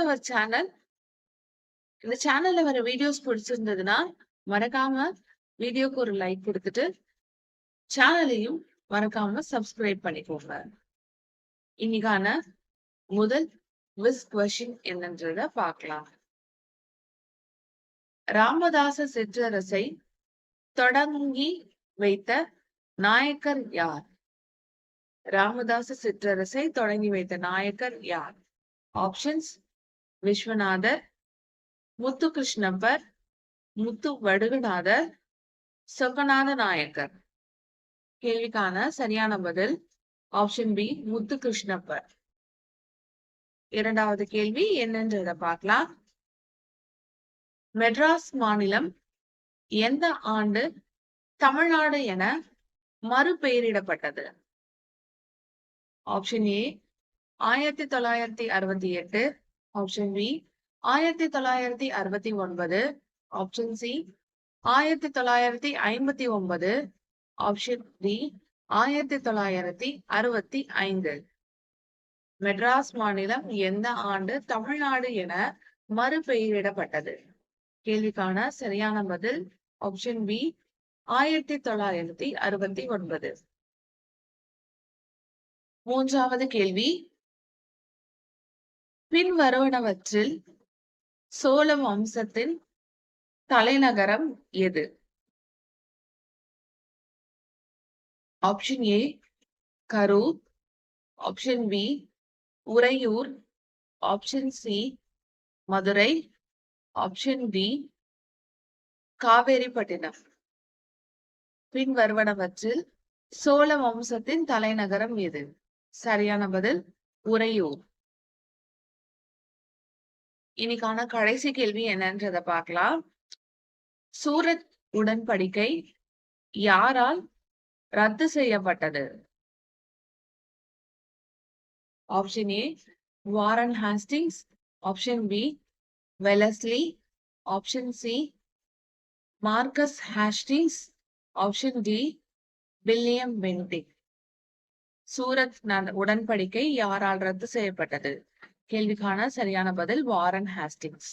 Our channel. இந்த சேனல்ல வர வீடியோஸ் பிடிச்சிருந்ததுன்னா மறக்காம வீடியோக்கு ஒரு லைக் கொடுத்துட்டு சேனலையும் மறக்காம சப்ஸ்கிரைப் பண்ணிக்கோங்க. இன்னைக்கான முதல் விஸ் கொஷின் என்னன்றத பார்க்கலாம். ராமதாச சிற்றரசை தொடங்கி வைத்த நாயக்கர் யார்? ராமதாச சிற்றரசை தொடங்கி வைத்த நாயக்கர் யார்? ஆப்ஷன்ஸ் விஸ்வநாதர் முத்து கிருஷ்ணப்பர் முத்து வடுகநாதர் சொக்கநாத நாயக்கர் கேள்விக்கான சரியான பதில் ஆப்ஷன் பி முத்து கிருஷ்ணப்பர் இரண்டாவது கேள்வி என்னன்றத பார்க்கலாம். மெட்ராஸ் மாநிலம் எந்த ஆண்டு தமிழ்நாடு என மறுபெயரிடப்பட்டது? ஆப்ஷன் ஏ ஆயிரத்தி தொள்ளாயிரத்தி அறுபத்தி எட்டு ஆப்ஷன் பி ஆயிரத்தி தொள்ளாயிரத்தி அறுபத்தி ஒன்பது. ஆப்ஷன் சி ஆயிரத்தி தொள்ளாயிரத்தி ஐம்பத்தி ஒன்பது. ஆப்ஷன் டி ஆயிரத்தி தொள்ளாயிரத்தி அறுபத்தி ஐந்து. மெட்ராஸ் மாநிலம் எந்த ஆண்டு தமிழ்நாடு என மறுபெயரிடப்பட்டது? கேள்விக்கான சரியான பதில் ஆப்ஷன் பி ஆயிரத்தி தொள்ளாயிரத்தி அறுபத்தி ஒன்பது. மூன்றாவது கேள்வி பின்வருவனவற்றில் சோழ வம்சத்தின் தலைநகரம் எது? Option A Karur. Option B Uraiyur. Option C Madurai. Option D Kaveripattinam. பின்வருவனவற்றில் Chola வம்சத்தின் தலைநகரம் எது? சரியான பதில் உறையூர். இன்னைக்கான கடைசி கேள்வி என்னன்றத பார்க்கலாம். சூரத் உடன்படிக்கை யாரால் ரத்து செய்யப்பட்டது? Option A Warren Hastings option B Wellesley option C Marquess Hastings option D William Bentinck Surat உடன்படிக்கை யாரால் ரத்து செய்யப்பட்டது? கேள்விக்கான சரியான பதில் வாரன் ஹாஸ்டிங்ஸ்.